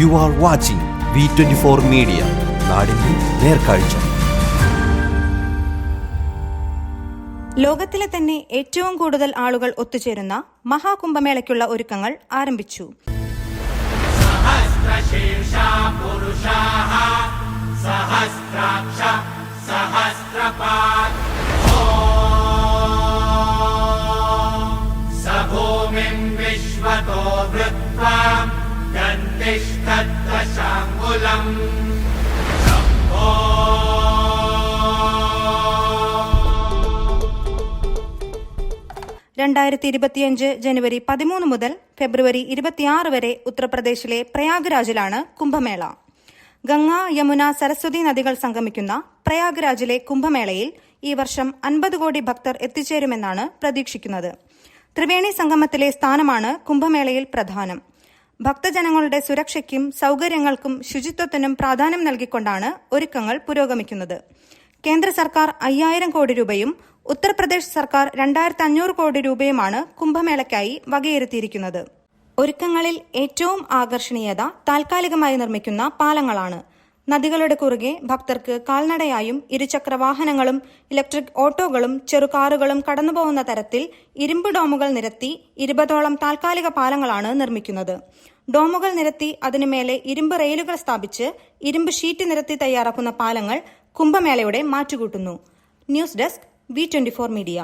You are watching V twenty four media നാടിന്റെ നേർക്കാഴ്ച. ലോകത്തിലെ തന്നെ ഏറ്റവും കൂടുതൽ ആളുകൾ ഒത്തുചേരുന്ന മഹാകുംഭമേളയ്ക്കുള്ള ഒരുക്കങ്ങൾ ആരംഭിച്ചു. സഭൂമിം വിശ്വതോ വൃത്വാം गन्तिष्ठद्दशाङ्गुलम् രണ്ടായിരത്തി ഇരുപത്തിയഞ്ച് ജനുവരി പതിമൂന്ന് മുതൽ ഫെബ്രുവരി ഇരുപത്തിയാറ് വരെ ഉത്തർപ്രദേശിലെ പ്രയാഗ്രാജിലാണ് കുംഭമേള ഗംഗ യമുന സരസ്വതി നദികൾ സംഗമിക്കുന്ന പ്രയാഗ്രാജിലെ കുംഭമേളയിൽ ഈ വർഷം അൻപത് കോടി ഭക്തർ എത്തിച്ചേരുമെന്നാണ് പ്രതീക്ഷിക്കുന്നത് ത്രിവേണി സംഗമത്തിലെ സ്ഥാനമാണ് കുംഭമേളയിൽ പ്രധാനം ഭക്തജനങ്ങളുടെ സുരക്ഷയ്ക്കും സൗകര്യങ്ങൾക്കും ശുചിത്വത്തിനും പ്രാധാന്യം നൽകിക്കൊണ്ടാണ് ഒരുക്കങ്ങൾ പുരോഗമിക്കുന്നത്. കേന്ദ്ര സർക്കാർ അയ്യായിരം കോടി രൂപയും ഉത്തർപ്രദേശ് സർക്കാർ രണ്ടായിരത്തി അഞ്ഞൂറ് കോടി രൂപയുമാണ് കുംഭമേളയ്ക്കായി വകയിരുത്തിയിരിക്കുന്നത്. ഒരുക്കങ്ങളിൽ ഏറ്റവും ആകർഷണീയത താൽക്കാലികമായി നിർമ്മിക്കുന്ന പാലങ്ങളാണ്. നദികളുടെ കുറുകെ ഭക്തർക്ക് കാൽനടയായും ഇരുചക്ര വാഹനങ്ങളും ഇലക്ട്രിക് ഓട്ടോകളും ചെറുകാറുകളും കടന്നുപോകുന്ന തരത്തിൽ ഇരുമ്പ് ഡോമുകൾ നിരത്തി ഇരുപതോളം താൽക്കാലിക പാലങ്ങളാണ് നിർമ്മിക്കുന്നത്. ഡോമുകൾ നിരത്തി അതിനുമേലെ ഇരുമ്പ് റെയിലുകൾ സ്ഥാപിച്ച് ഇരുമ്പ് ഷീറ്റ് നിരത്തി തയ്യാറാക്കുന്ന പാലങ്ങൾ കുംഭമേളയുടെ മാറ്റുകൂട്ടുന്നു. News desk V twenty media.